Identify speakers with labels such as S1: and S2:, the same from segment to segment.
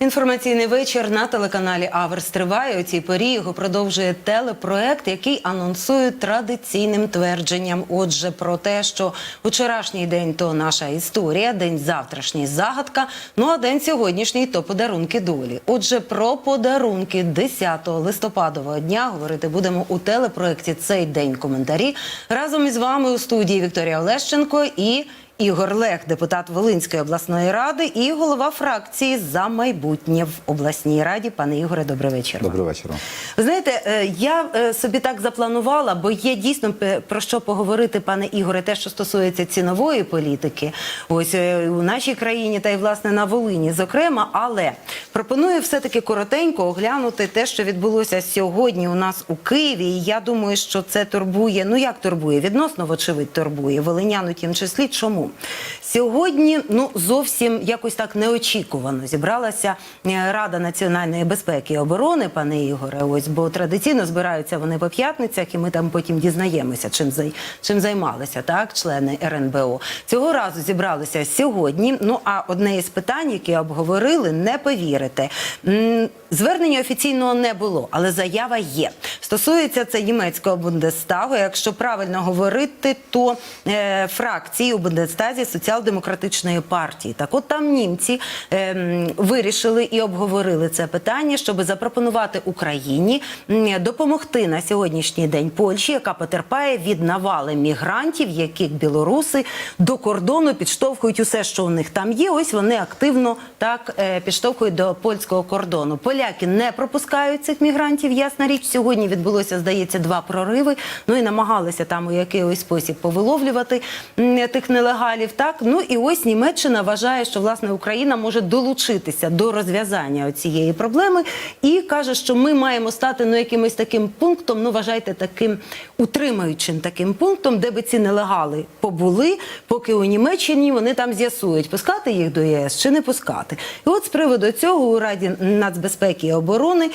S1: Інформаційний вечір на телеканалі Аверс триває. У цій порі його продовжує телепроект, який анонсує традиційним твердженням. Отже, про те, що вчорашній день то наша історія, день завтрашній загадка. Ну а день сьогоднішній то подарунки долі. Отже, про подарунки 10 листопадового дня говорити будемо у телепроекті цей день коментарі разом із вами у студії Вікторія Олещенко і. Ігор Лех, депутат Волинської обласної ради і голова фракції за майбутнє в обласній раді. Пане Ігоре, добрий вечір.
S2: Добрий вечір.
S1: Ви знаєте, е, я е, собі так запланувала, бо є дійсно про що поговорити, пане Ігоре, те, що стосується цінової політики, ось е, у нашій країні та й власне на Волині, зокрема. Але пропоную все-таки коротенько оглянути те, що відбулося сьогодні у нас у Києві. І я думаю, що це турбує. Ну як турбує? Відносно, вочевидь, турбує волинян у тім числі. Чому сьогодні ну зовсім якось так неочікувано зібралася е, Рада національної безпеки і оборони, пане Ігоре. Ось бо традиційно збираються вони по п'ятницях, і ми там потім дізнаємося, чим зай чим займалися так, члени РНБО. Цього разу зібралися сьогодні. Ну а одне із питань, які обговорили, не повірите. Звернення офіційного не було, але заява є. Стосується це німецького Бундестагу. Якщо правильно говорити, то е, фракції у Бундестазі соціал-демократичної партії. Так, от там німці е, вирішили і обговорили це питання, щоб запропонувати Україні допомогти на сьогоднішній день Польщі, яка потерпає від навали мігрантів, яких білоруси до кордону підштовхують усе, що у них там є. Ось вони активно так е, підштовхують до польського кордону. Поляки не пропускають цих мігрантів. Ясна річ, сьогодні відбулося, здається, два прориви. Ну і намагалися там у якийсь спосіб повиловлювати тих нелегалів. Так ну і ось Німеччина вважає, що власне Україна може долучитися до розв'язання цієї проблеми і каже, що ми маємо стати ну якимось таким пунктом. Ну вважайте таким утримуючим таким пунктом, де би ці нелегали побули, поки у Німеччині вони там з'ясують, пускати їх до ЄС чи не пускати. І от з приводу цього у Раді нацбезпеки і оборони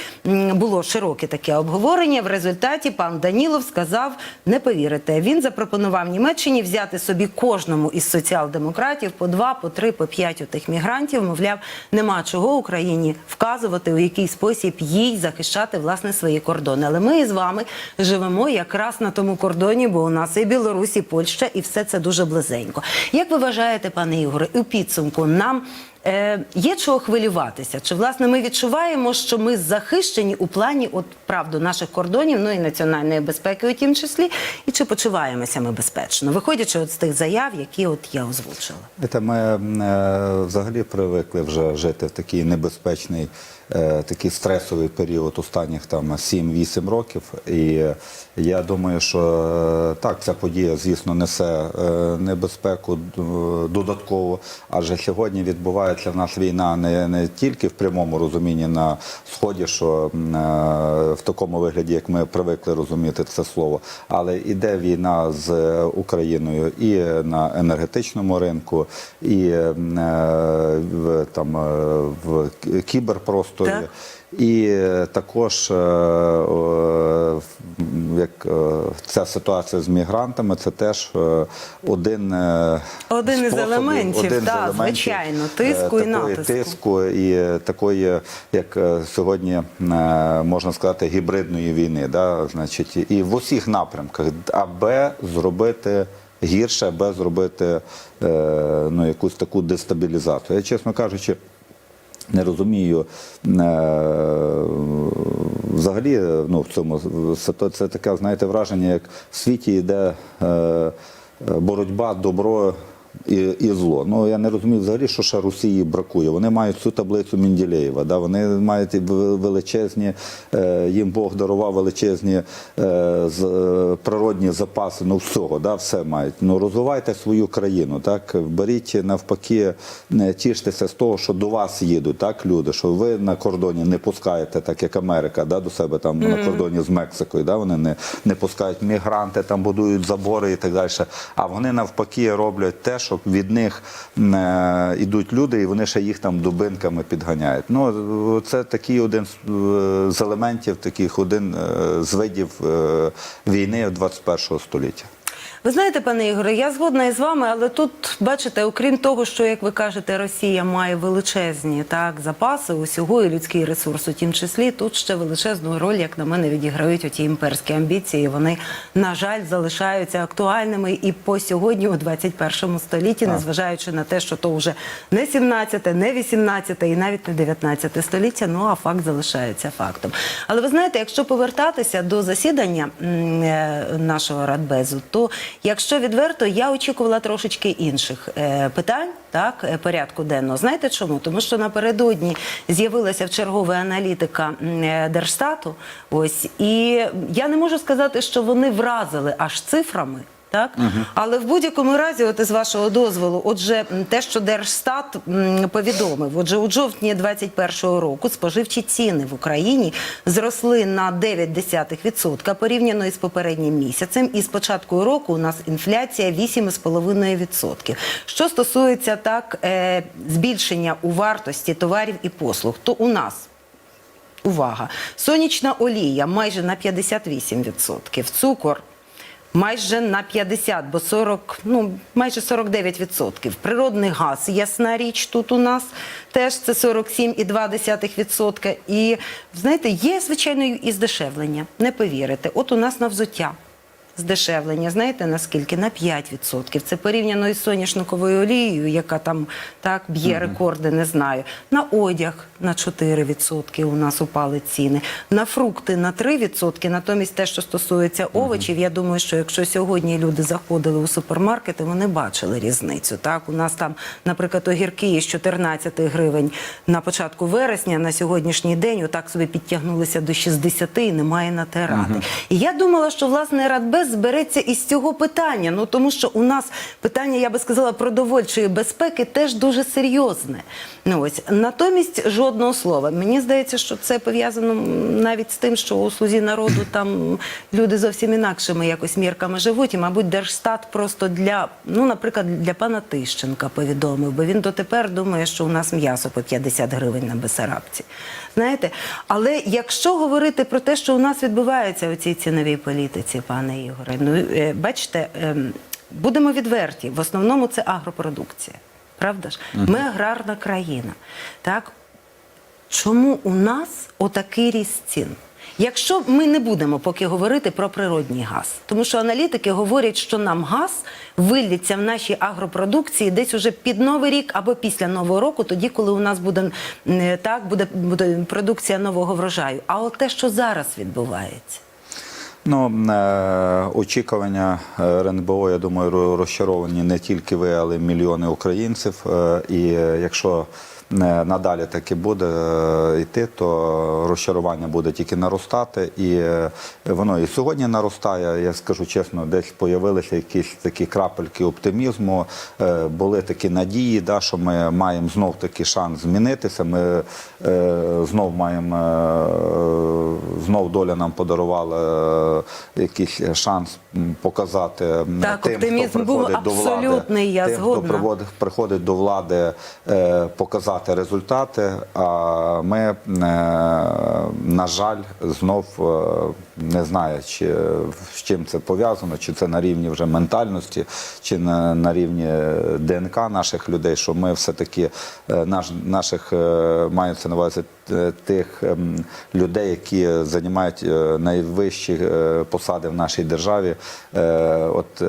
S1: було широке таке обговорення. В результаті пан Данілов сказав: не повірите, він запропонував Німеччині взяти собі кожному із соціал-демократів по два, по три, по п'ять у тих мігрантів. Мовляв, нема чого Україні вказувати, у який спосіб їй захищати власне свої кордони. Але ми з вами живемо якраз на тому кордоні, бо у нас і Білорусь, і Польща, і все це дуже близенько. Як ви вважаєте, пане Ігоре, у підсумку нам? Е, є чого хвилюватися? Чи власне ми відчуваємо, що ми захищені у плані от правду наших кордонів, ну і національної безпеки, у тім числі, і чи почуваємося ми безпечно, виходячи от з тих заяв, які от я озвучила?
S2: Це ми е, взагалі привикли вже жити в такій небезпечний, е, такий стресовий період останніх там 7-8 років. І я думаю, що е, так, ця подія, звісно, несе е, небезпеку е, додатково, адже сьогодні відбувається в нас війна не, не тільки в прямому розумінні на сході, що е, в такому вигляді, як ми привикли розуміти це слово, але іде війна з е, Україною і на енергетичному ринку, і е, там е, в кіберпросторі.
S1: Так.
S2: І е, також е, як е, ця ситуація з мігрантами, це теж один,
S1: Один із елементів,
S2: один з елементів,
S1: звичайно, тиску і натиску.
S2: тиску і такої, як сьогодні можна сказати, гібридної війни. Да? Значить, і в усіх напрямках, аби зробити. Гірше, аби зробити ну, якусь таку дестабілізацію. Я, чесно кажучи, не розумію. е, Взагалі, ну, в цьому це, це таке, знаєте, враження, як в світі йде е, боротьба добро і, і зло. Ну я не розумію взагалі, що ще Росії бракує. Вони мають цю таблицю Менділеєва. Да? Вони мають величезні, е, їм Бог дарував величезні е, з, е, природні запаси. Ну всього, да? все мають. Ну розвивайте свою країну. Так беріть навпаки, не тіштеся з того, що до вас їдуть, так люди, що ви на кордоні не пускаєте, так як Америка, да, до себе там на кордоні з Мексикою. Да? Вони не, не пускають мігранти, там будують забори і так далі. А вони навпаки роблять те, що від них е, йдуть люди, і вони ще їх там дубинками підганяють. Ну це такий один з, е, елементів, таких один е, з видів е, війни 21 століття.
S1: Ви знаєте, пане Ігоре, я згодна із вами, але тут бачите, окрім того, що як ви кажете, Росія має величезні так запаси усього і людський ресурс, у тім числі тут ще величезну роль, як на мене, відіграють оті імперські амбіції. Вони на жаль залишаються актуальними і по сьогодні, у 21 столітті, незважаючи на те, що то вже не 17, не 18 і навіть не 19 століття. Ну а факт залишається фактом. Але ви знаєте, якщо повертатися до засідання е, нашого радбезу, то якщо відверто, я очікувала трошечки інших е, питань. Так, е, порядку денного. Знаєте чому? Тому що напередодні з'явилася в чергове аналітика е, Держстату. Ось і я не можу сказати, що вони вразили аж цифрами. Так, але в будь-якому разі, от із вашого дозволу, отже, те, що Держстат повідомив, отже, у жовтні 2021 року споживчі ціни в Україні зросли на 0,9% порівняно із попереднім місяцем. І з початку року у нас інфляція 8,5%. Що стосується так е, збільшення у вартості товарів і послуг, то у нас Увага! Сонячна олія майже на 58%, цукор майже на 50%, бо 40, ну, майже 49%. Природний газ, ясна річ, тут у нас теж це 47,2%. І, знаєте, є, звичайно, і здешевлення, не повірите. От у нас на взуття здешевлення, знаєте наскільки? На 5%. Це порівняно із соняшниковою олією, яка там так б'є рекорди, не знаю. На одяг на 4% у нас упали ціни. На фрукти на 3%. Натомість те, що стосується овочів, я думаю, що якщо сьогодні люди заходили у супермаркети, вони бачили різницю. Так, у нас там, наприклад, огірки із 14 гривень на початку вересня на сьогоднішній день отак собі підтягнулися до 60 і немає на те ради. І я думала, що власне Радбез збереться із цього питання. Ну тому що у нас питання, я би сказала, продовольчої безпеки теж дуже серйозне. Ну ось натомість жодного слова. Мені здається, що це пов'язано навіть з тим, що у слузі народу там люди зовсім інакшими якось мірками живуть. І, мабуть, Держстат просто для, ну, наприклад, для пана Тищенка повідомив, бо він дотепер думає, що у нас м'ясо по 50 гривень на Бесарабці. Знаєте, але якщо говорити про те, що у нас відбувається у цій ціновій політиці, пане Ігоре, ну е, бачите, ем, будемо відверті, в основному це агропродукція. Правда ж? Ми аграрна країна. Так? Чому у нас отакий ріст цін? Якщо ми не будемо поки говорити про природній газ, тому що аналітики говорять, що нам газ виллється в нашій агропродукції десь уже під новий рік або після нового року, тоді, коли у нас буде так, буде, буде продукція нового врожаю. А от те, що зараз відбувається.
S2: Ну, е, очікування е, РНБО, я думаю, ро- розчаровані не тільки ви, але й мільйони українців. Е, І якщо надалі таки буде е, йти, то розчарування буде тільки наростати. І е, воно і сьогодні наростає. Я скажу чесно, десь появилися якісь такі крапельки оптимізму, е, були такі надії, да, що ми маємо знов таки шанс змінитися. Ми е, знов маємо е, знов доля нам подарувала е, якийсь шанс показати
S1: Так,
S2: тим,
S1: оптимізм
S2: хто
S1: був
S2: приходить до влади,
S1: абсолютний, я
S2: тим,
S1: згодна.
S2: хто приводить- приходить до влади е, показати результати. А ми, е, на жаль, знов е, не знаю, чи з чим це пов'язано, чи це на рівні вже ментальності, чи на, на рівні ДНК наших людей, що ми все-таки е, наш, наших е, мається на увазі е, тих ем, людей, які займають е, найвищі е, посади в нашій державі. Е, От, е,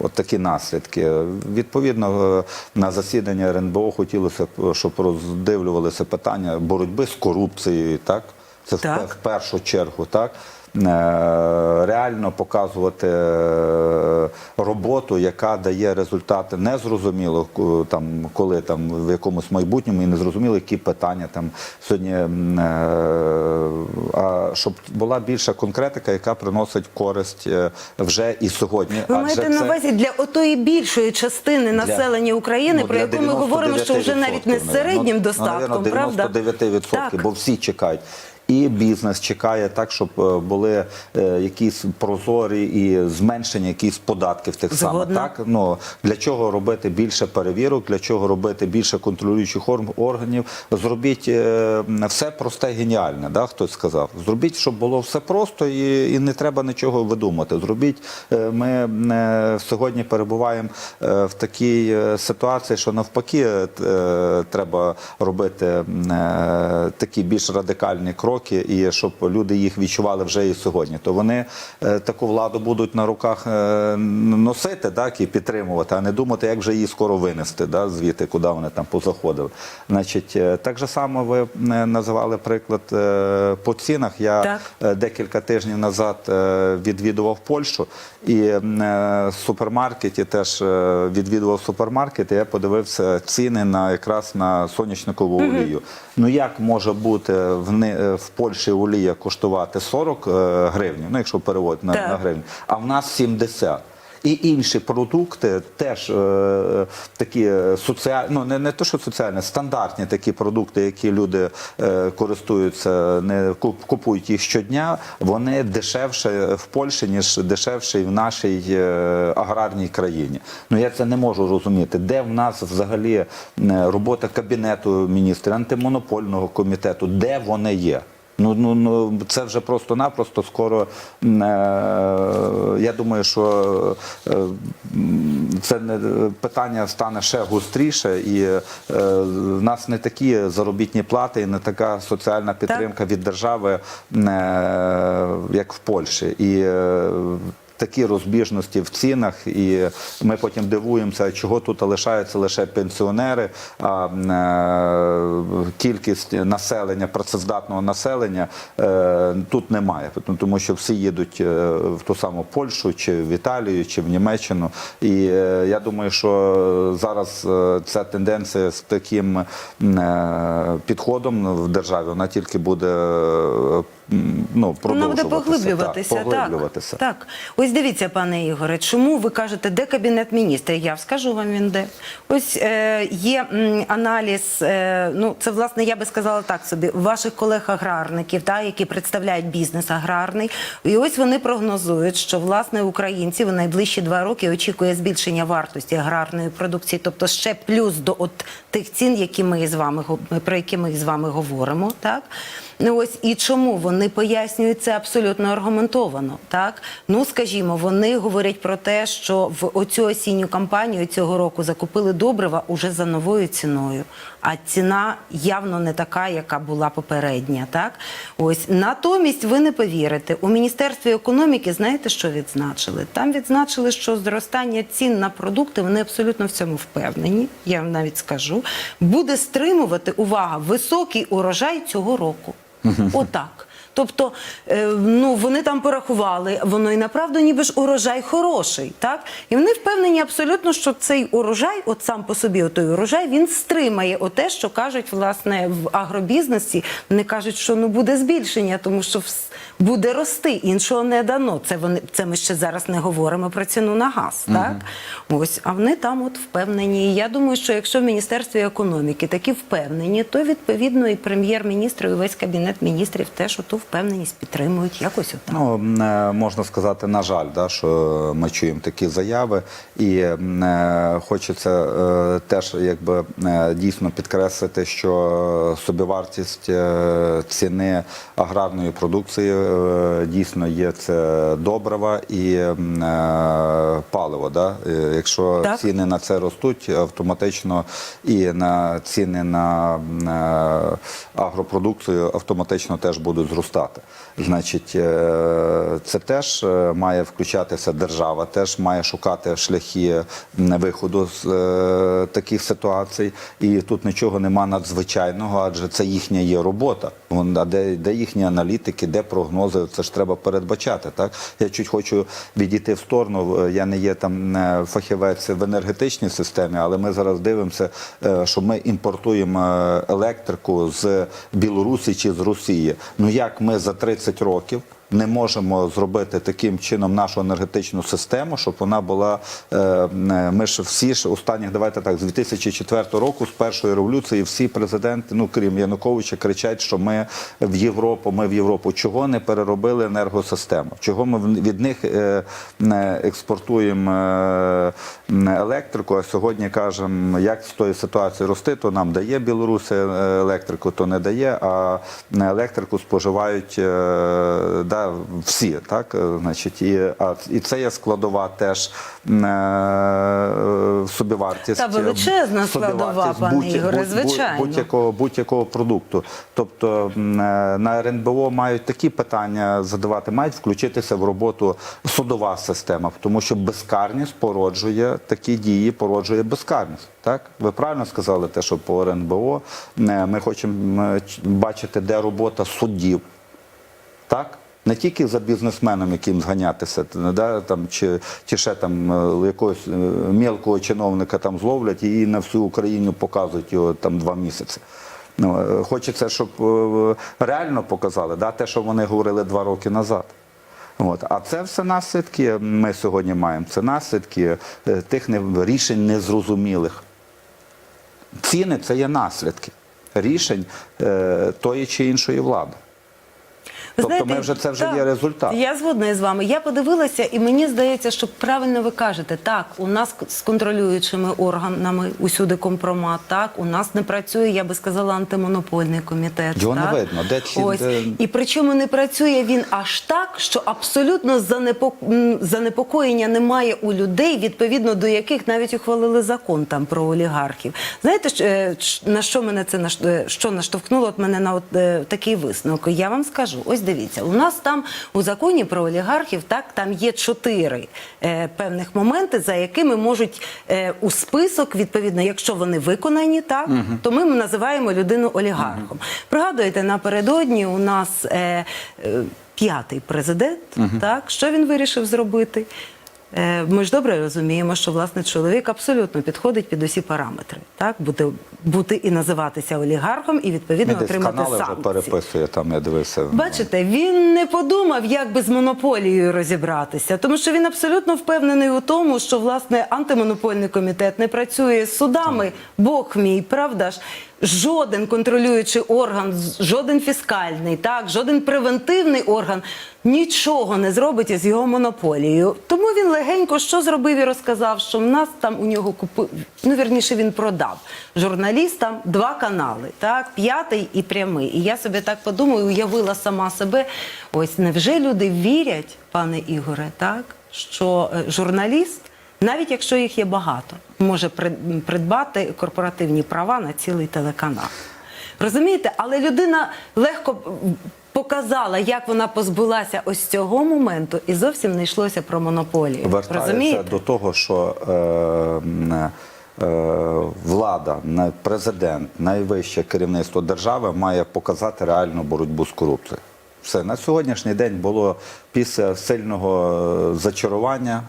S2: от такі наслідки. Відповідно, е, на засідання РНБО хотілося б, щоб роздивлювалися питання боротьби з корупцією, так? Це
S1: Так.
S2: в першу чергу, так? Е, Реально показувати е, роботу, яка дає результати незрозуміло, там, коли там в якомусь майбутньому і незрозуміло, які питання там сьогодні. е, А щоб була більша конкретика, яка приносить користь е, вже і сьогодні.
S1: Ви
S2: Адже
S1: маєте на увазі для отої більшої частини населення України,
S2: Ну,
S1: про яку ми говоримо, що вже навіть не з
S2: 99%,
S1: середнім
S2: ну,
S1: достатком,
S2: ну,
S1: правда?
S2: 99%, бо всі чекають. І бізнес чекає так, щоб е, були е, якісь прозорі і зменшення якісь податків тих самих. Так ну для чого робити більше перевірок, для чого робити більше контролюючих органів? Зробіть е, все просте, геніальне. Да, хтось сказав. Зробіть, щоб було все просто і, і не треба нічого видумати. Зробіть. Ми сьогодні перебуваємо в такій ситуації, що навпаки треба робити такі більш радикальні кроки, і щоб люди їх відчували вже і сьогодні. То вони е, таку владу будуть на руках е, носити, так і підтримувати, а не думати, як вже її скоро винести, да, звідти, куди вони там позаходили. Значить, е, так же само ви називали приклад по цінах. Я
S1: Так.
S2: декілька тижнів назад відвідував Польщу і в супермаркеті теж відвідував супермаркет. І я подивився ціни на якраз на сонячникову олію. Ну як може бути в, в Польщі олія коштувати 40 е, гривень, ну якщо переводити на, на гривню, а в нас 70. І інші продукти теж е, такі соціальні, ну не, не то, що соціальні, стандартні такі продукти, які люди е, користуються, не куп- купують їх щодня. Вони дешевше в Польщі, ніж дешевше і в нашій е, аграрній країні. Ну я це не можу розуміти. Де в нас взагалі е, робота кабінету міністрів, антимонопольного комітету, де вони є? Ну, ну, ну це вже просто-напросто скоро. Е, я думаю, що е, це не питання стане ще гостріше, і е, в нас не такі заробітні плати, і не така соціальна підтримка від держави, е, як в Польщі. І е, Такі розбіжності в цінах, і ми потім дивуємося, чого тут лишаються лише пенсіонери, а е, кількість населення, працездатного населення е, тут немає, тому що всі їдуть е, в ту саму Польщу, чи в Італію, чи в Німеччину. І я думаю, що зараз ця тенденція з таким підходом в державі вона тільки буде ну,
S1: Вона буде поглиблюватися.
S2: Так, поглиблюватися.
S1: Так, так. Ось дивіться, пане Ігоре, чому ви кажете, де кабінет міністрів? Я скажу вам він де. Ось е, є м, аналіз, е, ну це власне я би сказала так собі, ваших колег-аграрників, та, які представляють бізнес аграрний. І ось вони прогнозують, що власне українців у найближчі два роки очікує збільшення вартості аграрної продукції, тобто ще плюс до от тих цін, які ми з вами про які ми з вами говоримо, так. Ну ось і чому вони пояснюють це абсолютно аргументовано. Так ну скажімо, вони говорять про те, що в оцю осінню кампанію цього року закупили добрива уже за новою ціною. А ціна явно не така, яка була попередня. Так ось натомість ви не повірите. У міністерстві економіки знаєте, що відзначили? Там відзначили, що зростання цін на продукти вони абсолютно в цьому впевнені. Я вам навіть скажу, буде стримувати увага високий урожай цього року. Отак. Тобто, е, ну вони там порахували, воно і направду ніби ж урожай хороший, так? І вони впевнені абсолютно, що цей урожай, от сам по собі, той урожай, він стримає оте, що кажуть власне в агробізнесі. Вони кажуть, що ну буде збільшення, тому що вс- буде рости, іншого не дано. Це вони це ми ще зараз не говоримо про ціну на газ. Так ось, а вони там от впевнені. І я думаю, що якщо в міністерстві економіки такі впевнені, то відповідно і прем'єр-міністр, і весь кабінет міністрів теж оту впевненість підтримують. Якось отак.
S2: Ну, е, можна сказати, на жаль, да, що ми чуємо такі заяви, і е, хочеться е, теж якби е, дійсно підкреслити, що собівартість е, ціни аграрної продукції дійсно є це добрива і е, паливо. Да? Е, Якщо
S1: Так.
S2: ціни на це ростуть, автоматично і на ціни на е, агропродукцію автоматично теж будуть зростати. Значить, е, це теж е, має включатися держава, теж має шукати шляхи виходу з е, таких ситуацій. І тут нічого нема надзвичайного, адже це їхня є робота. А де, де їхні аналітики, де прогнози, це ж треба передбачати. Так я чуть хочу відійти в сторону. Я не є там е, фахівець в енергетичній системі, але ми зараз дивимося, е, що ми імпортуємо е, електрику з Білорусі чи з Росії. Ну як ми за 30 років не можемо зробити таким чином нашу енергетичну систему, щоб вона була. е, е, Ми ж всі ж останніх, давайте так, з 2004 року, з першої революції, всі президенти, ну крім Януковича, кричать, що ми в Європу, ми в Європу. Чого не переробили енергосистему? Чого ми від них е, експортуємо електрику? А сьогодні кажемо, як з тої ситуації рости, то нам дає Білоруси е, електрику, то не дає, а електрику споживають да, всі, так? Е, Значить, і, а, і це є складова теж е, собівартість.
S1: Та величезна складова, пане
S2: будь-
S1: Ігоре, звичайно.
S2: Будь-якого будь-якого продукту. Тобто е, на РНБО мають такі питання задавати, мають включитися в роботу судова система, тому що безкарність породжує такі дії, породжує безкарність. Так, ви правильно сказали те, що по РНБО е, ми хочемо е, бачити, де робота суддів. Так? Не тільки за бізнесменом, яким зганятися, да, там, чи, чи ще там е, якогось е, мілкого чиновника там зловлять і на всю Україну показують його там два місяці. Ну, е, хочеться, щоб реально показали, да, те, що вони говорили два роки назад. От. А це все наслідки ми сьогодні маємо. Це наслідки тих рішень незрозумілих. Ціни це є наслідки рішень е, тої чи іншої влади.
S1: Ви
S2: Тобто ми вже- це вже
S1: так,
S2: є результат.
S1: Я згодна з вами. Я подивилася, і мені здається, що правильно ви кажете, так, у нас з контролюючими органами усюди компромат, так, у нас не працює, я би сказала, антимонопольний комітет.
S2: Його не
S1: так?
S2: видно. Де ці-
S1: Ось.
S2: де-
S1: І причому не працює він аж так, що абсолютно занепок... занепокоєння немає у людей, відповідно до яких навіть ухвалили закон там про олігархів. Знаєте, е, на що мене це наш- е, що наштовхнуло от мене на от, е, такий висновок? Я вам скажу, ось дивіться, у нас там у законі про олігархів так там є чотири е, певних моменти, за якими можуть е, у список, відповідно, якщо вони виконані, так то ми називаємо людину олігархом. Пригадуєте, напередодні у нас е, е, п'ятий президент, так що він вирішив зробити? Е, Ми ж добре розуміємо, що власне чоловік абсолютно підходить під усі параметри, так бути, бути і називатися олігархом, і відповідно
S2: Ми
S1: отримати
S2: канали вже переписує, там я дивився.
S1: Бачите, він не подумав, як би з монополією розібратися, тому що він абсолютно впевнений у тому, що власне антимонопольний комітет не працює з судами. Бог мій, правда ж. Жоден контролюючий орган, жоден фіскальний, так, жоден превентивний орган нічого не зробить із його монополією. Тому він легенько що зробив і розказав, що в нас там у нього купив, ну вірніше він продав журналістам два канали, так, п'ятий і прямий. І я собі так подумаю, уявила сама себе. Ось невже люди вірять, пане Ігоре, так, що е, журналіст, навіть якщо їх є багато, може придбати корпоративні права на цілий телеканал. Розумієте, але людина легко показала, як вона позбулася ось цього моменту, і зовсім не йшлося про монополію.
S2: Вертається
S1: Розумієте?
S2: до того, що е, е, влада, президент, найвище керівництво держави має показати реальну боротьбу з корупцією. Все на сьогоднішній день було після сильного е, зачарування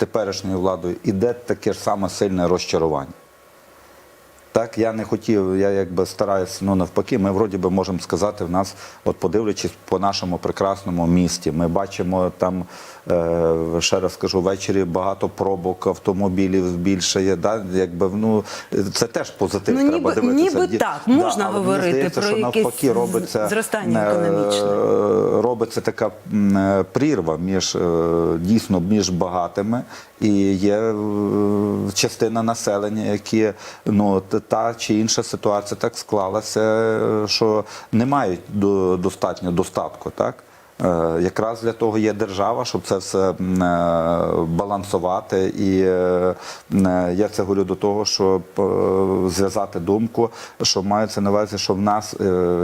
S2: теперішньою владою іде таке ж саме сильне розчарування. Так, я не хотів, я якби стараюся, ну навпаки, ми вроді би можемо сказати, в нас, от подивлячись по нашому прекрасному місті, ми бачимо там, ще раз скажу, ввечері багато пробок, автомобілів більше є. Да? Якби, ну, це теж позитив.
S1: Ну,
S2: треба
S1: ніби-
S2: дивитися.
S1: ніби так, можна
S2: мені
S1: говорити
S2: здається,
S1: про
S2: що навпаки робиться
S1: зростання
S2: е,
S1: економічне.
S2: е, робиться така е, прірва між е, дійсно між багатими і є е, частина населення, які ну та чи інша ситуація так склалася, е, що не мають до- достатньо достатку, так. Е, Якраз для того є держава, щоб це все е, балансувати. І е, я це говорю до того, щоб зв'язати думку, що мається на увазі, що в нас,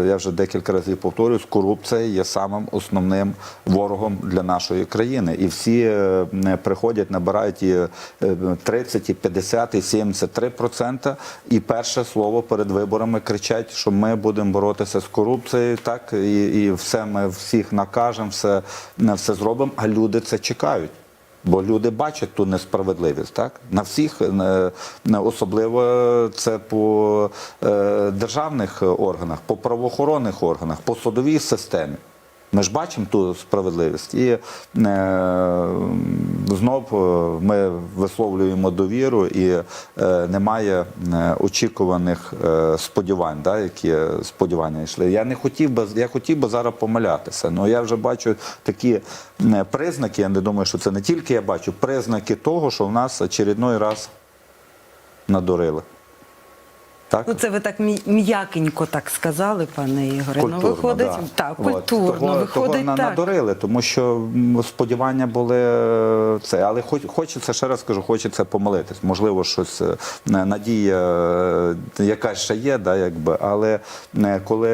S2: я вже декілька разів повторюю, корупція є самим основним ворогом для нашої країни. І всі приходять, набирають і е, 30, і 50, і 73 процента. І перше слово перед виборами кричать, що ми будемо боротися з корупцією, так і, і все ми всіх накажемо, все, все зробимо. А люди це чекають. Бо люди бачать ту несправедливість, так на всіх особливо це по е, державних органах, по правоохоронних органах, по судовій системі. Ми ж бачимо ту справедливість. І е, знов е, ми висловлюємо довіру, і е, немає е, очікуваних е, сподівань, да, які сподівання йшли. Я не хотів би, я хотів би зараз помилятися. але я вже бачу такі е, признаки. Я не думаю, що це не тільки я бачу, признаки того, що в нас очередной раз надурили. Так?
S1: Ну, це ви так м'я- м'якенько так сказали, пане Ігоре. ну, виходить,
S2: да.
S1: так,
S2: От,
S1: культурно,
S2: того,
S1: виходить
S2: того
S1: так.
S2: надурили, тому що сподівання були е, це. Але хоч, хочеться, ще раз кажу, хочеться помилитись. Можливо, щось е, надія е, якась ще є, да, якби, але коли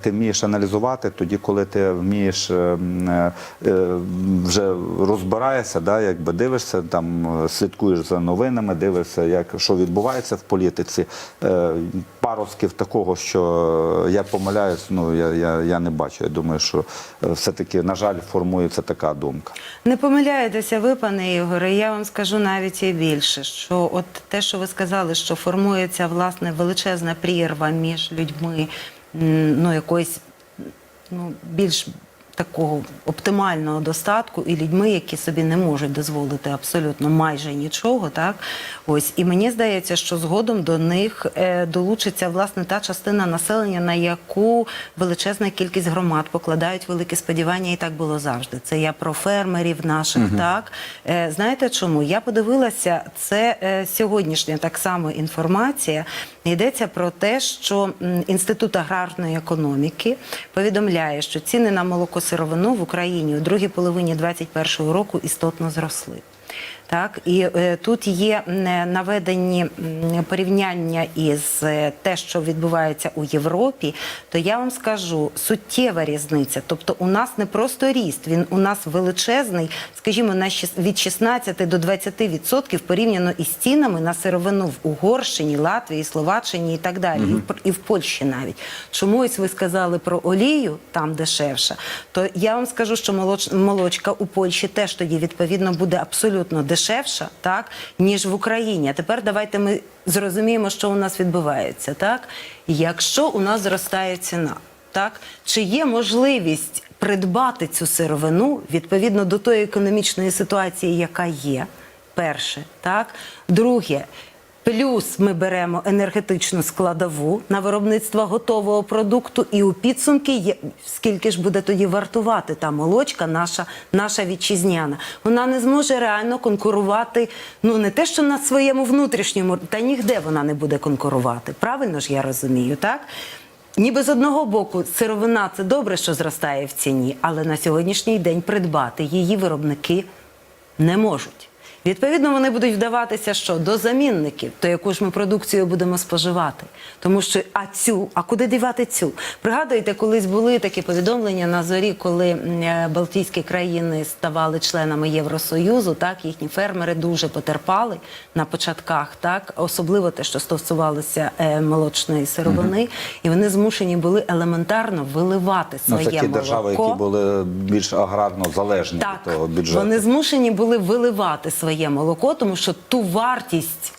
S2: ти вмієш аналізувати, тоді, коли ти вмієш вже розбираєшся, да, якби дивишся, там слідкуєш за новинами, дивишся, як що відбувається в політиці. Е, такого, що я помиляюсь, ну я, я, я не бачу. Я думаю, що е, все-таки, на жаль, формується така думка.
S1: Не помиляєтеся ви, пане Ігоре. Я вам скажу навіть і більше, що от те, що ви сказали, що формується власне величезна прірва між людьми, ну якоїсь ну більш такого оптимального достатку і людьми, які собі не можуть дозволити абсолютно майже нічого, так ось і мені здається, що згодом до них е, долучиться власне та частина населення, на яку величезна кількість громад покладають великі сподівання, і так було завжди. Це я про фермерів наших. Так е, знаєте чому? Я подивилася це е, сьогоднішня так само інформація. Йдеться про те, що інститут аграрної економіки повідомляє, що ціни на молокосировину в Україні у другій половині 2021 року істотно зросли. Так, і е, тут є наведені порівняння із е, те, що відбувається у Європі, то я вам скажу суттєва різниця. Тобто, у нас не просто ріст, він у нас величезний, скажімо, на від 16 до 20% порівняно із цінами на сировину в Угорщині, Латвії, Словаччині і так далі, і, в, і в Польщі навіть. Чому ось ви сказали про олію, там дешевша, то я вам скажу, що молоч, молочка у Польщі теж тоді відповідно буде абсолютно дешевша, так ніж в Україні. А тепер давайте ми зрозуміємо, що у нас відбувається. Так, якщо у нас зростає ціна, так чи є можливість придбати цю сировину відповідно до тої економічної ситуації, яка є? Перше, так друге. Плюс ми беремо енергетичну складову на виробництво готового продукту, і у підсумки є скільки ж буде тоді вартувати та молочка, наша, наша вітчизняна. Вона не зможе реально конкурувати. Ну не те, що на своєму внутрішньому, та нігде вона не буде конкурувати. Правильно ж я розумію, так? Ніби з одного боку сировина це добре, що зростає в ціні, але на сьогоднішній день придбати її виробники не можуть. Відповідно, вони будуть вдаватися що до замінників, то яку ж ми продукцію будемо споживати. Тому що а цю, а куди дівати цю? Пригадуєте, колись були такі повідомлення на зорі, коли е, Балтійські країни ставали членами Євросоюзу, так їхні фермери дуже потерпали на початках, так особливо те, що стосувалося е, молочної сировини, і вони змушені були елементарно виливати
S2: Ну,
S1: своє
S2: це ті
S1: молоко.
S2: держави, які були більш аграрно залежні
S1: Так,
S2: від того бюджету.
S1: вони змушені були виливати своє молоко, тому що ту вартість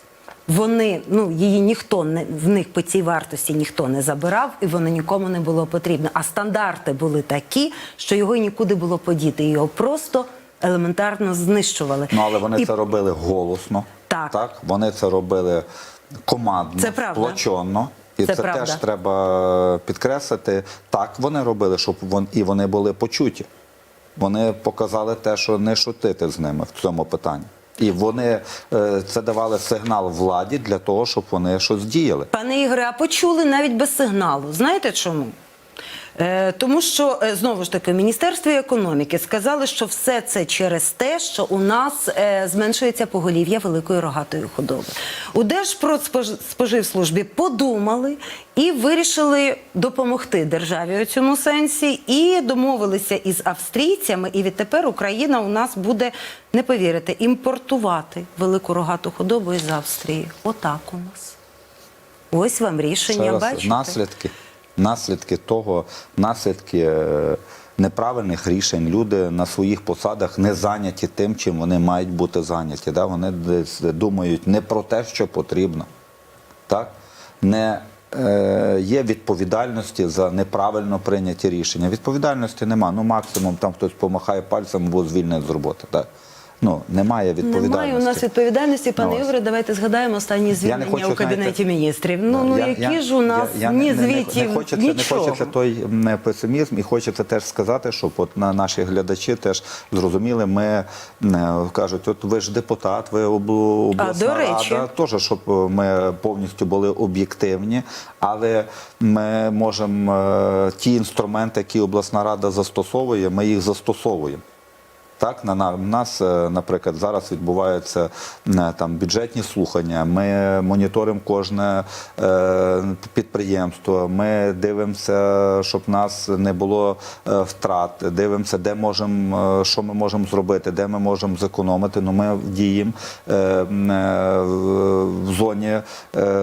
S1: вони, ну її ніхто не в них по цій вартості ніхто не забирав, і воно нікому не було потрібно. А стандарти були такі, що його нікуди було подіти. Його просто елементарно знищували.
S2: Ну, але вони
S1: І
S2: це робили голосно.
S1: Так.
S2: Вони це робили командно,
S1: Це правда.
S2: сплоченно. І
S1: Це
S2: це,
S1: правда.
S2: теж треба підкреслити. Так вони робили, щоб вон, і вони були почуті. Вони показали те, що не шутити з ними в цьому питанні. І вони е, це давали сигнал владі для того, щоб вони щось діяли.
S1: Пане Ігоре, а почули навіть без сигналу. Знаєте чому? Е, тому що е, знову ж таки в Міністерстві економіки сказали, що все це через те, що у нас е, зменшується поголів'я великої рогатої худоби. У Держпродспоживслужбі подумали і вирішили допомогти державі у цьому сенсі, і домовилися із австрійцями. І відтепер Україна у нас буде не повірите імпортувати велику рогату худобу із Австрії. Отак у нас. Ось вам рішення.
S2: Раз,
S1: бачите?
S2: наслідки, наслідки того, наслідки е, неправильних рішень. Люди на своїх посадах не зайняті тим, чим вони мають бути зайняті. Да? Вони думають не про те, що потрібно. Так? Не е, є відповідальності за неправильно прийняті рішення. Відповідальності нема. Ну максимум там хтось помахає пальцем, або звільнить з роботи. Так? Ну, немає відповідальності.
S1: Немає у нас відповідальності, пане
S2: Ну, ось.
S1: Ігоре. Давайте згадаємо останні звільнення
S2: хочу,
S1: у кабінеті
S2: знаєте,
S1: міністрів. Ну ну
S2: Я-
S1: які
S2: я-
S1: ж у нас
S2: я- я
S1: ні
S2: не- не-
S1: звітів,
S2: не хочеться,
S1: нічого.
S2: Не хочеться той м, песимізм, і хочеться теж сказати, щоб от на наші глядачі теж зрозуміли. Ми м, кажуть, от ви ж депутат, ви об- обласна
S1: речі.
S2: рада, теж щоб ми повністю були об'єктивні, але ми можемо е, ті інструменти, які обласна рада застосовує, ми їх застосовуємо. Так, на, на нас, е, наприклад, зараз відбуваються е, там бюджетні слухання. Ми моніторимо кожне е, підприємство. Ми дивимося, щоб нас не було втрат. Дивимося, де можемо, що ми можемо зробити, де ми можемо зекономити. Ну ми діємо в зоні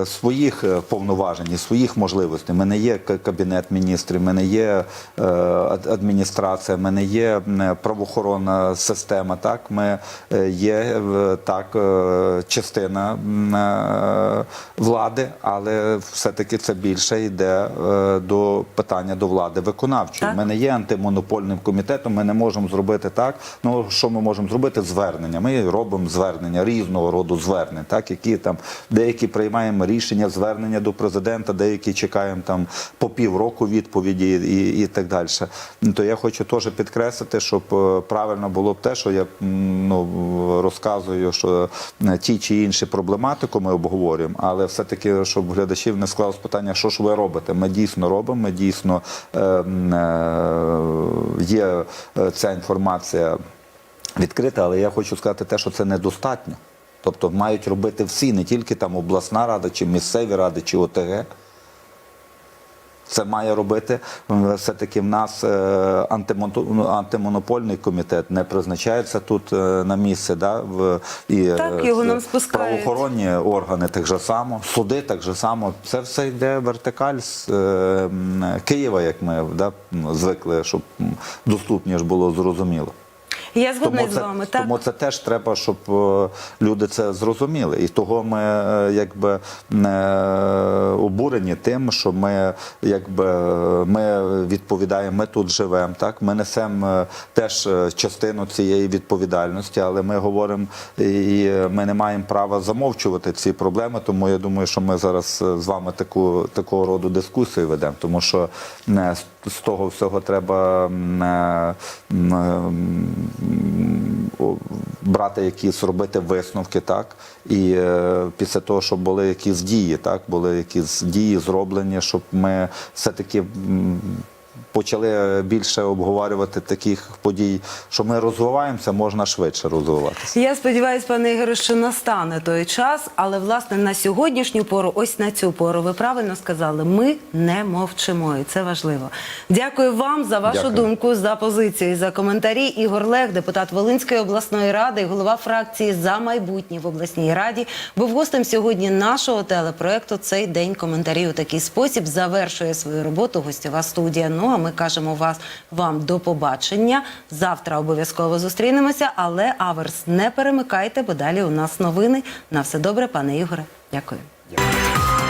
S2: своїх повноважень, своїх можливостей. Ми не є кабінет міністрів, ми не є адміністрація, ми не є правоохоронна система. Так, ми е, є е, так е, частина влади, але все-таки це більше йде до питання до влади виконавчої.
S1: Так.
S2: Ми не є антимонопольним комітетом. Ми не можемо зробити так. Ну що ми можемо зробити? Звернення. Ми робимо звернення різного роду звернень, так які там деякі приймаємо рішення, звернення до президента, деякі чекаємо там по півроку відповіді і, і так далі. То я хочу теж підкреслити, щоб правильно було б те, що я ну, розказую, що е, ті чи інші проблематику ми обговорюємо, але все-таки, щоб глядачів не склалось питання, що ж ви робите? Ми дійсно робимо, ми дійсно е, е, є е, ця інформація відкрита, але я хочу сказати те, що це недостатньо. Тобто мають робити всі, не тільки там обласна рада, чи місцеві ради, чи ОТГ. Це має робити все-таки в нас е, ну, антимонопольний комітет не призначається тут е, на місце. Да, в, і, е,
S1: Так, його нам спускають.
S2: Правоохоронні органи так же само, суди так же само. Це все йде вертикаль з Києва, як ми да, звикли, щоб доступніше було зрозуміло.
S1: Я згодна з
S2: це,
S1: вами. Так
S2: тому це теж треба, щоб е, люди це зрозуміли. І того ми е, якби не обурені тим, що ми якби ми відповідаємо, ми тут живемо. Так, ми несемо е, теж частину цієї відповідальності, але ми говоримо і ми не маємо права замовчувати ці проблеми. Тому я думаю, що ми зараз з вами таку такого роду дискусію ведемо, тому що е, з- того всього треба брати якісь робити висновки, так і е, після того, щоб були якісь дії, так були якісь дії зроблені, щоб ми все таки. Почали більше обговорювати таких подій, що ми розвиваємося, можна швидше розвиватися.
S1: Я сподіваюся, пане Ігоре, що настане той час, але власне на сьогоднішню пору, ось на цю пору, ви правильно сказали, ми не мовчимо, і це важливо. Дякую вам за вашу
S2: Дякую.
S1: думку, за позицію, і за коментарі. Ігор Лех, депутат Волинської обласної ради, і голова фракції за майбутнє в обласній раді, був гостем сьогодні нашого телепроекту. Цей день коментарів у такий спосіб завершує свою роботу гостєва студія. Ну а ми кажемо вас вам до побачення. Завтра обов'язково зустрінемося, але аверс не перемикайте, бо далі у нас новини. На все добре, пане Ігоре. Дякую.
S2: Дякую.